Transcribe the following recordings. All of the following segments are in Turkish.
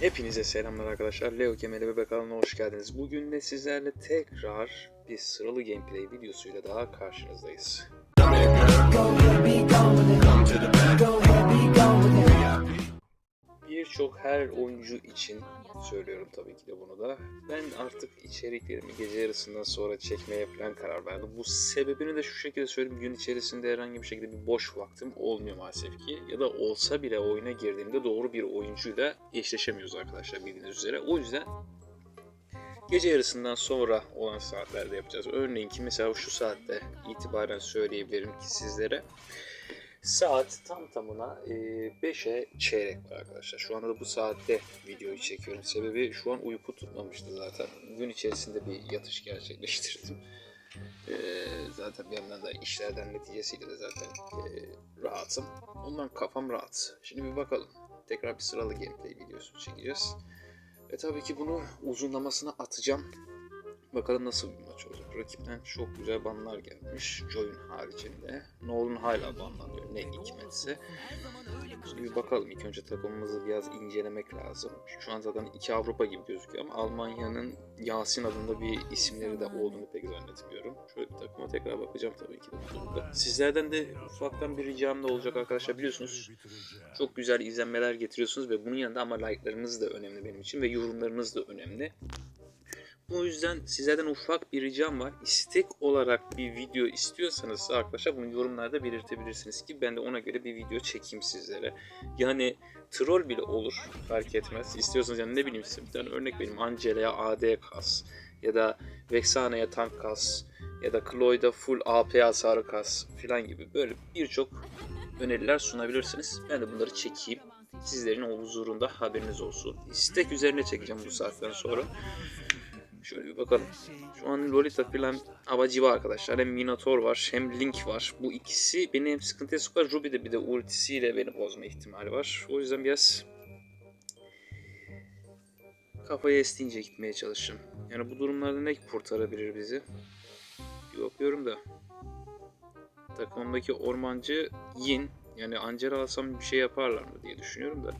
Hepinize selamlar arkadaşlar. Leo Kemal'e ve kanalına hoş geldiniz. Bugün de sizlerle tekrar bir sıralı gameplay videosuyla daha karşınızdayız. Birçok her oyuncu için söylüyorum tabii ki de bunu da. Ben artık içeriklerimi gece yarısından sonra çekmeye falan karar verdim. Bu sebebini de şu şekilde söyleyeyim. Gün içerisinde herhangi bir şekilde bir boş vaktim olmuyor maalesef ki. Ya da olsa bile oyuna girdiğimde doğru bir oyuncuyla eşleşemiyoruz arkadaşlar bildiğiniz üzere. O yüzden gece yarısından sonra olan saatlerde yapacağız. Örneğin ki mesela şu saatte itibaren söyleyebilirim ki sizlere. Saat tam tamına e, 5'e çeyrek var arkadaşlar. Şu anda da bu saatte videoyu çekiyorum. Sebebi şu an uyku tutmamıştı zaten. Gün içerisinde bir yatış gerçekleştirdim. E, zaten bir yandan da işlerden neticesiyle de zaten e, rahatım. Ondan kafam rahat. Şimdi bir bakalım. Tekrar bir sıralı gameplay videosu çekeceğiz. Ve tabii ki bunu uzunlamasına atacağım. Bakalım nasıl bir maç olacak. Rakipten çok güzel banlar gelmiş. Joy'un haricinde. Nolan hala banlanıyor. Ne hikmetse. Şimdi bir bakalım. İlk önce takımımızı biraz incelemek lazım. Şu an zaten iki Avrupa gibi gözüküyor ama Almanya'nın Yasin adında bir isimleri de olduğunu pek zannetmiyorum. Şöyle bir takıma tekrar bakacağım tabii ki de. Sizlerden de ufaktan bir ricam da olacak arkadaşlar. Biliyorsunuz çok güzel izlenmeler getiriyorsunuz ve bunun yanında ama like'larınız da önemli benim için ve yorumlarınız da önemli. O yüzden sizlerden ufak bir ricam var. İstek olarak bir video istiyorsanız arkadaşlar bunu yorumlarda belirtebilirsiniz ki ben de ona göre bir video çekeyim sizlere. Yani troll bile olur fark etmez. İstiyorsanız yani ne bileyim size bir tane örnek vereyim. Angela'ya AD kas ya da Vexana'ya tank kas ya da Chloe'da full AP hasarı kas filan gibi böyle birçok öneriler sunabilirsiniz. Ben de bunları çekeyim. Sizlerin o huzurunda haberiniz olsun. İstek üzerine çekeceğim bu saatten sonra. Şöyle bir bakalım. Şu an Lolita falan havacı var arkadaşlar. Hem Minotaur var hem Link var. Bu ikisi beni hem sıkıntıya sokar. Ruby de bir de ultisiyle beni bozma ihtimali var. O yüzden biraz kafayı estince gitmeye çalışacağım. Yani bu durumlarda ne kurtarabilir bizi? Bir bakıyorum da. Takımımdaki ormancı Yin. Yani Angela alsam bir şey yaparlar mı diye düşünüyorum da.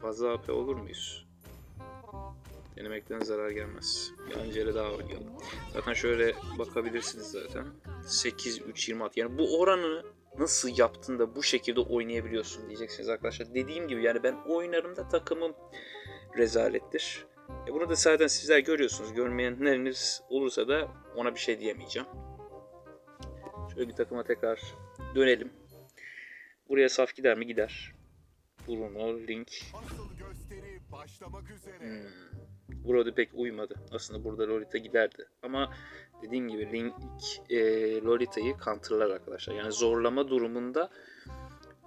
Fazla AP olur muyuz? Denemekten zarar gelmez. Bir Angela daha oynayalım. Zaten şöyle bakabilirsiniz zaten. 8 3 26. Yani bu oranı nasıl yaptın da bu şekilde oynayabiliyorsun diyeceksiniz arkadaşlar. Dediğim gibi yani ben oynarım da takımım rezalettir. E bunu da zaten sizler görüyorsunuz. Görmeyenleriniz olursa da ona bir şey diyemeyeceğim. Şöyle bir takıma tekrar dönelim. Buraya saf gider mi? Gider. Bruno, Link. Asıl gösteri başlamak üzere. Hmm. Burada pek uymadı. Aslında burada Lolita giderdi. Ama dediğim gibi Link e, Lolita'yı counterlar arkadaşlar. Yani zorlama durumunda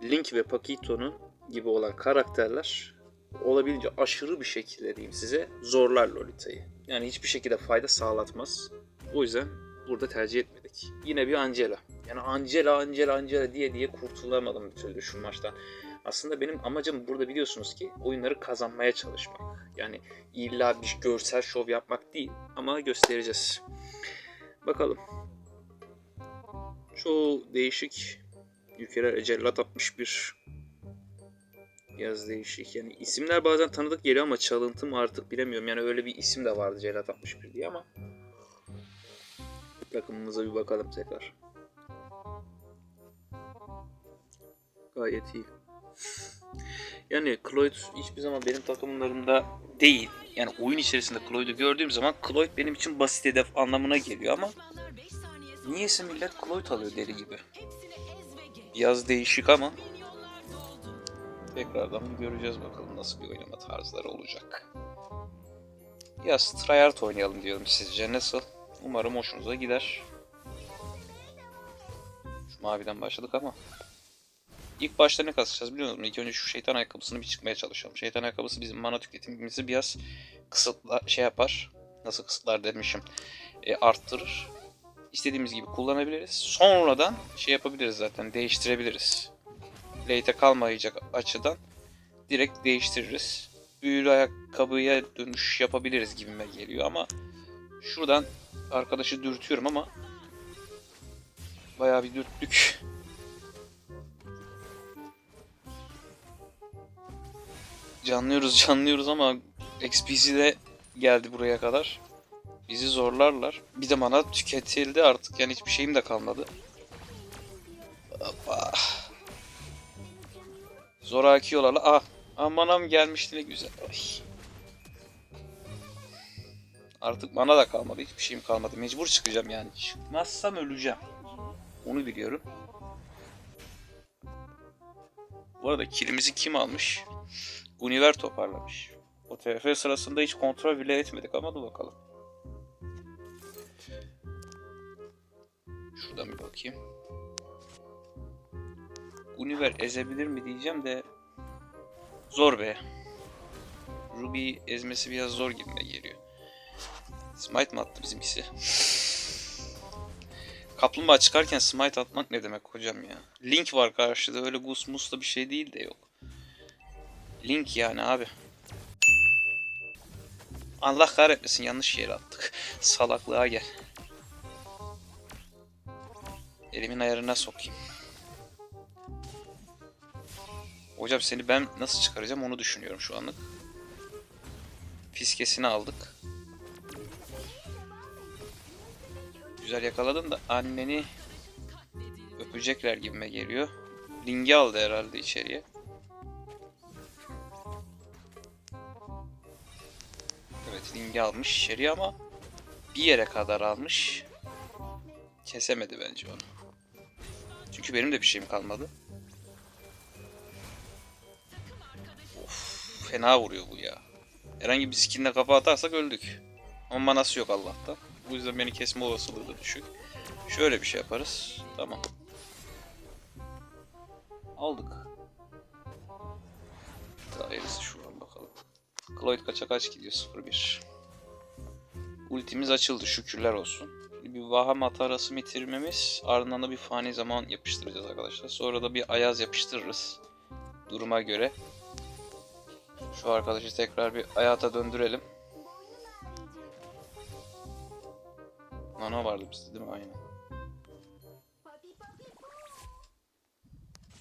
Link ve Pakito'nun gibi olan karakterler olabildiğince aşırı bir şekilde diyeyim size zorlar Lolita'yı. Yani hiçbir şekilde fayda sağlatmaz. O yüzden burada tercih etmedik. Yine bir Angela. Yani Angela, Angela, Angela diye diye kurtulamadım bir türlü şu maçtan. Aslında benim amacım burada biliyorsunuz ki oyunları kazanmaya çalışmak. Yani illa bir görsel şov yapmak değil ama göstereceğiz. Bakalım. Çoğu değişik ülkeler Cellat 61 Yaz değişik. Yani isimler bazen tanıdık geliyor ama çalıntı mı artık bilemiyorum. Yani öyle bir isim de vardı Cellat 61 diye ama takımımıza bir bakalım tekrar. Gayet iyi. Yani Cloyd hiçbir zaman benim takımlarımda değil. Yani oyun içerisinde Cloyd'u gördüğüm zaman Cloyd benim için basit hedef anlamına geliyor ama niyeyse millet Cloyd alıyor deli gibi. Biraz değişik ama tekrardan göreceğiz bakalım nasıl bir oynama tarzları olacak. Biraz tryhard oynayalım diyorum sizce nasıl? Umarım hoşunuza gider. Şu maviden başladık ama İlk başta ne kasacağız biliyor musunuz? İlk önce şu şeytan ayakkabısını bir çıkmaya çalışalım. Şeytan ayakkabısı bizim mana tüketimimizi biraz kısıtla şey yapar. Nasıl kısıtlar demişim. E, arttırır. İstediğimiz gibi kullanabiliriz. Sonradan şey yapabiliriz zaten. Değiştirebiliriz. Late'e kalmayacak açıdan direkt değiştiririz. Büyülü ayakkabıya dönüş yapabiliriz gibime geliyor ama şuradan arkadaşı dürtüyorum ama bayağı bir dürttük. Canlıyoruz canlıyoruz ama XP'si de geldi buraya kadar. Bizi zorlarlar. Bir de mana tüketildi artık. Yani hiçbir şeyim de kalmadı. Hoppa. Zoraki yolalı. Ah. Ah manam gelmişti ne güzel. Ay. Artık mana da kalmadı. Hiçbir şeyim kalmadı. Mecbur çıkacağım yani. Çıkmazsam öleceğim. Onu biliyorum. Bu arada kilimizi kim almış? Univer toparlamış. O TF sırasında hiç kontrol bile etmedik ama dur bakalım. Şuradan bir bakayım. Univer ezebilir mi diyeceğim de zor be. Ruby ezmesi biraz zor gibime geliyor. Smite mi attı bizimkisi? Kaplumbağa çıkarken smite atmak ne demek hocam ya? Link var karşıda öyle gus musla bir şey değil de yok. Link yani abi. Allah kahretmesin yanlış yere attık. Salaklığa gel. Elimin ayarına sokayım. Hocam seni ben nasıl çıkaracağım onu düşünüyorum şu anlık. Fiskesini aldık. Güzel yakaladın da anneni öpecekler gibime geliyor. Lingi aldı herhalde içeriye. Lingi almış içeriye ama bir yere kadar almış. Kesemedi bence onu. Çünkü benim de bir şeyim kalmadı. Of, fena vuruyor bu ya. Herhangi bir skinle kafa atarsak öldük. Ama manası yok Allah'tan. Bu yüzden beni kesme olasılığı da düşük. Şöyle bir şey yaparız. Tamam. Aldık. Bakalım. Cloyd kaça kaç gidiyor? 0-1. Ultimiz açıldı şükürler olsun. Bir Vahamat arası bitirmemiz ardından da bir fani zaman yapıştıracağız arkadaşlar. Sonra da bir ayaz yapıştırırız. Duruma göre. Şu arkadaşı tekrar bir hayata döndürelim. Nano vardı bizde değil mi? Aynen.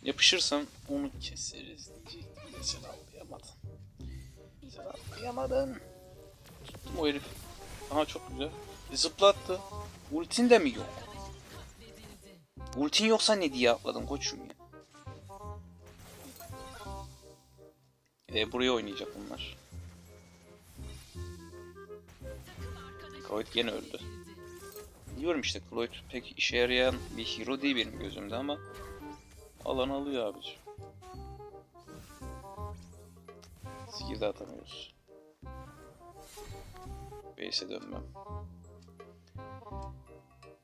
Yapışırsam onu keseriz diyecektim de sen. Sen anlayamadın. Tuttum o herif. Aha çok güzel. Zıplattı. Ultin de mi yok? Ultin yoksa ne diye atladın koçum ya. E buraya oynayacak bunlar. Cloyd gene öldü. Diyorum işte Cloyd pek işe yarayan bir hero değil benim gözümde ama alan alıyor abici. Skill de atamıyoruz. Base'e dönmem.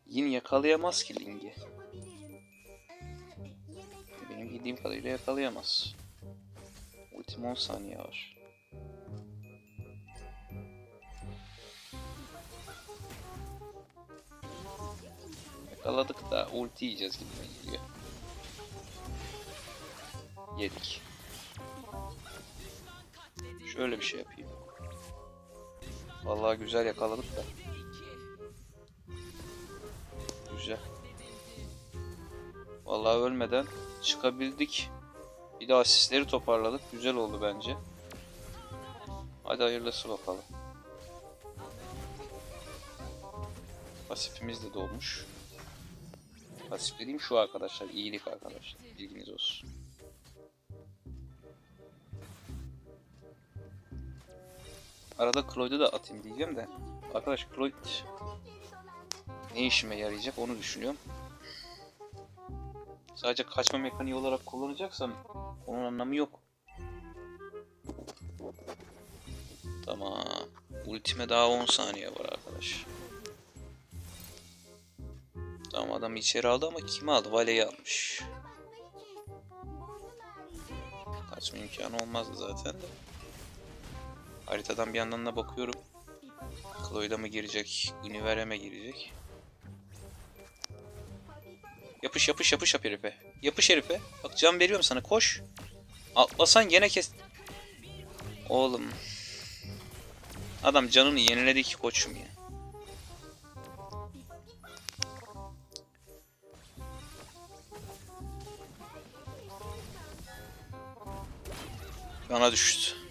Yine yakalayamaz ki Ling'i. Benim bildiğim kadarıyla yakalayamaz. Ultim 10 saniye var. Yakaladık da ulti yiyeceğiz gibi geliyor. Yedik. Şöyle bir şey yapayım. Vallahi güzel yakaladık da. Güzel. Vallahi ölmeden çıkabildik. Bir de asistleri toparladık. Güzel oldu bence. Hadi hayırlısı bakalım. Pasifimiz de dolmuş. Pasif dediğim şu arkadaşlar. iyilik arkadaşlar. Bilginiz olsun. Arada Cloyd'u da atayım diyeceğim de. Arkadaş Cloyd ne işime yarayacak onu düşünüyorum. Sadece kaçma mekaniği olarak kullanacaksam onun anlamı yok. Tamam. Ultime daha 10 saniye var arkadaş. Tamam adam içeri aldı ama kimi aldı? Vale'yi almış. Kaçma imkanı olmazdı zaten de. Haritadan bir yandan da bakıyorum. Chloe'da mı girecek? Univer'e mi girecek? Yapış yapış yapış yap herife. Yapış herife. Bak can veriyorum sana koş. Atlasan gene kes. Oğlum. Adam canını yeniledi ki koçum ya. Bana düştü.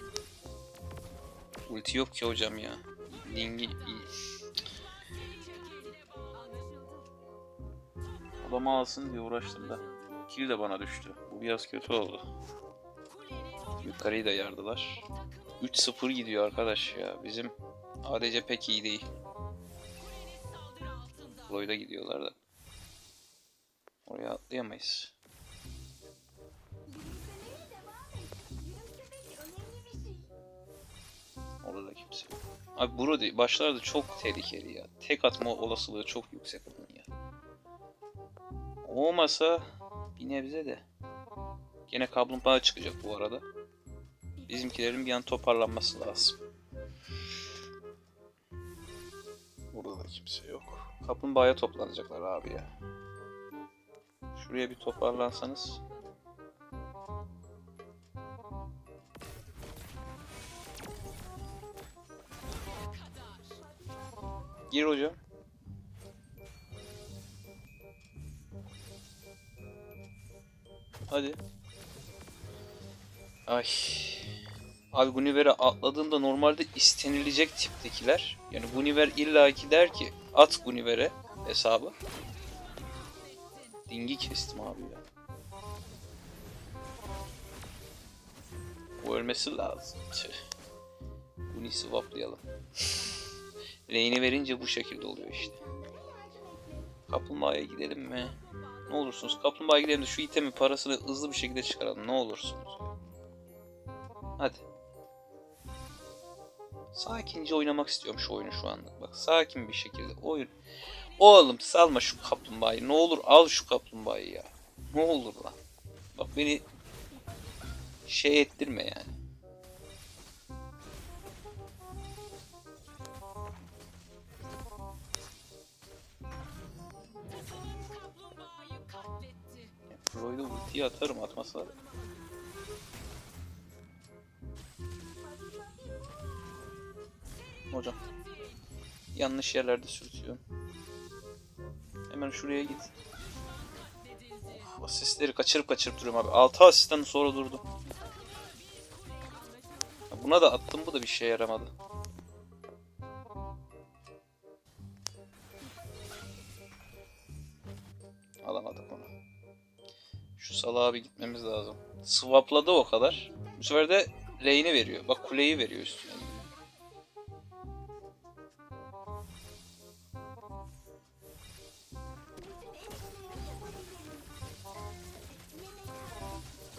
Ulti yok ki hocam ya. Lingi. Adamı alsın diye uğraştım da. Kill de bana düştü. Bu biraz kötü oldu. Yukarıyı da yardılar. 3-0 gidiyor arkadaş ya. Bizim ADC pek iyi değil. Lloyd'a gidiyorlar da. Oraya atlayamayız. Kimse. Abi burada başlarda çok tehlikeli ya. Tek atma olasılığı çok yüksek onun ya. Olmasa bir nebze de. Gene kaplumbağa çıkacak bu arada. Bizimkilerin bir an toparlanması lazım. Burada da kimse yok. Kaplumbağaya toplanacaklar abi ya. Şuraya bir toparlansanız. Gir hocam. Hadi. Ay. Abi Guniver'e atladığımda normalde istenilecek tiptekiler. Yani Guniver illaki der ki at Guniver'e hesabı. Dingi kestim abi ya. O ölmesi lazım. Tüh. Guni swaplayalım. Lane'i verince bu şekilde oluyor işte. Kaplumbağaya gidelim mi? Ne olursunuz kaplumbağaya gidelim de şu itemin parasını hızlı bir şekilde çıkaralım. Ne olursunuz. Hadi. Sakince oynamak istiyorum şu oyunu şu anda. Bak sakin bir şekilde oyun. Oğlum salma şu kaplumbağayı. Ne olur al şu kaplumbağayı ya. Ne olur lan. Bak beni şey ettirme yani. Ultiyi atarım atmasa. Hocam. Yanlış yerlerde sürtüyorum. Hemen şuraya git. Of, asistleri kaçırıp kaçırıp duruyorum abi. 6 asistten sonra durdum. Buna da attım bu da bir şey yaramadı. Alamadık onu. Şu salağa bir gitmemiz lazım. Swapladı o kadar. Bu sefer de lane'i veriyor. Bak kuleyi veriyor üstüne.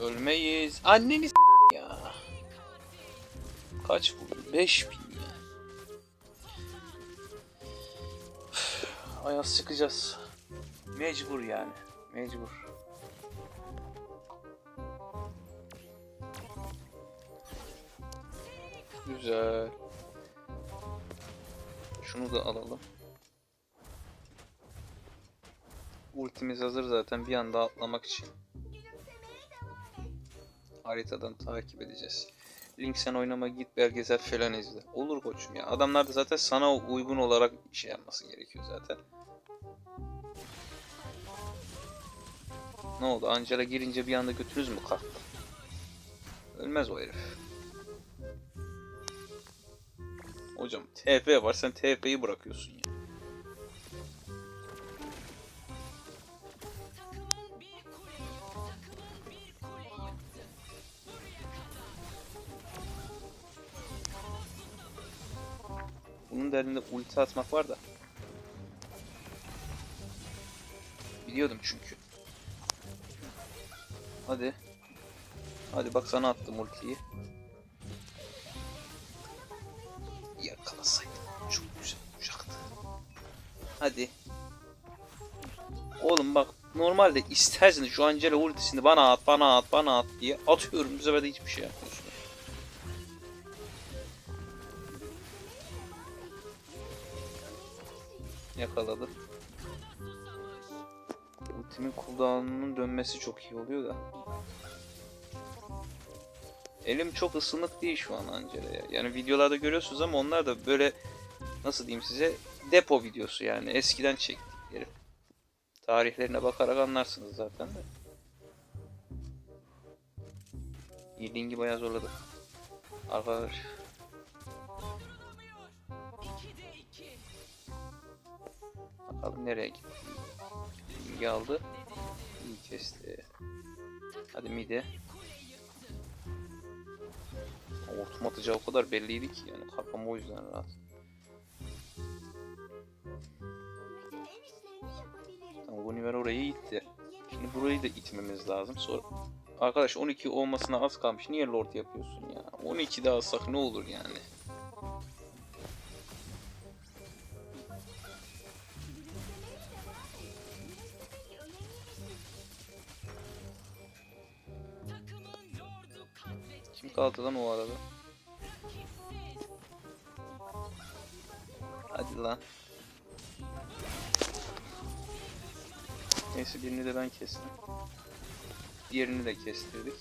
Ölmeyiz. Anneni s- ya. Kaç bu? 5000 ya. Ayaz sıkacağız. Mecbur yani. Mecbur. Güzel. Şunu da alalım. Ultimiz hazır zaten bir anda atlamak için. Haritadan takip edeceğiz. Link sen oynama git belgesel falan izle. Olur koçum ya. Adamlar da zaten sana uygun olarak şey yapması gerekiyor zaten. Ne oldu? Angela girince bir anda götünüz mü kalktı? Ölmez o herif. Hocam TP var sen TP'yi bırakıyorsun ya. Bunun derdinde ulti atmak var da. Biliyordum çünkü. Hadi. Hadi bak sana attım ultiyi. Hadi. Oğlum bak normalde istersin şu Angela ultisini bana at bana at bana at diye atıyorum bu sefer de hiçbir şey yapmıyorsun. Yakaladı. Ultimin cooldown'unun dönmesi çok iyi oluyor da. Elim çok ısınık değil şu an Angela'ya. Yani videolarda görüyorsunuz ama onlar da böyle nasıl diyeyim size depo videosu yani eskiden çektikleri. Tarihlerine bakarak anlarsınız zaten de. Yedingi bayağı zorladı. Arkadaşlar. Bakalım nereye gitti. Yedingi aldı. İyi kesti. Hadi mide. Hortum atacağı o kadar belliydi ki yani kafam o yüzden rahat. Tamam Guniver oraya gitti. Şimdi burayı da itmemiz lazım. Sonra Arkadaş 12 olmasına az kalmış. Niye lord yapıyorsun ya? 12 daha alsak ne olur yani? Kim kaldı lan o arada? Hadi lan. Neyse birini de ben kestim. Diğerini de kestirdik.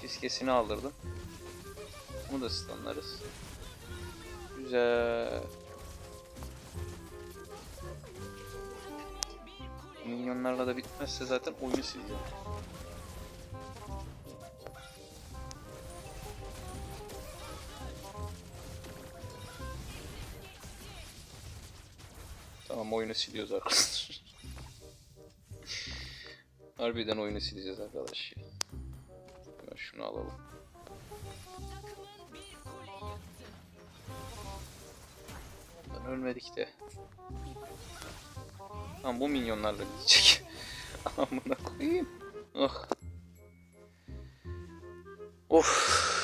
Fiskesini aldırdım. Bunu da stunlarız. Güzel. Minyonlarla da bitmezse zaten oyunu sileceğim. Tamam oyunu siliyoruz arkadaşlar. Harbiden oyunu sileceğiz arkadaş ya. Şunu alalım. Lan ölmedik de. Tamam bu minyonlarla gidecek. Amına koyayım. Oh. Of.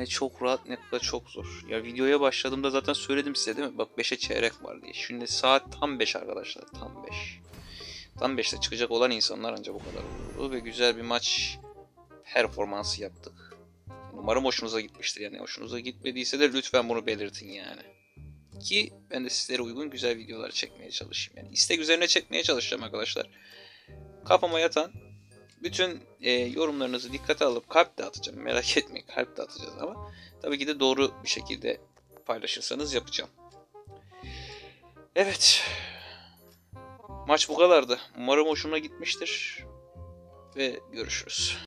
Ne çok rahat ne de çok zor. Ya videoya başladığımda zaten söyledim size değil mi? Bak 5'e çeyrek var diye. Şimdi saat tam 5 arkadaşlar. Tam 5. Tam 5'te çıkacak olan insanlar ancak bu kadar oldu. Ve güzel bir maç performansı yaptık. Umarım hoşunuza gitmiştir. Yani hoşunuza gitmediyse de lütfen bunu belirtin yani. Ki ben de sizlere uygun güzel videolar çekmeye çalışayım. Yani istek üzerine çekmeye çalışacağım arkadaşlar. Kafama yatan bütün e, yorumlarınızı dikkate alıp kalp de atacağım. Merak etmeyin kalp de atacağız ama tabii ki de doğru bir şekilde paylaşırsanız yapacağım. Evet. Maç bu kadardı. Umarım hoşuna gitmiştir. Ve görüşürüz.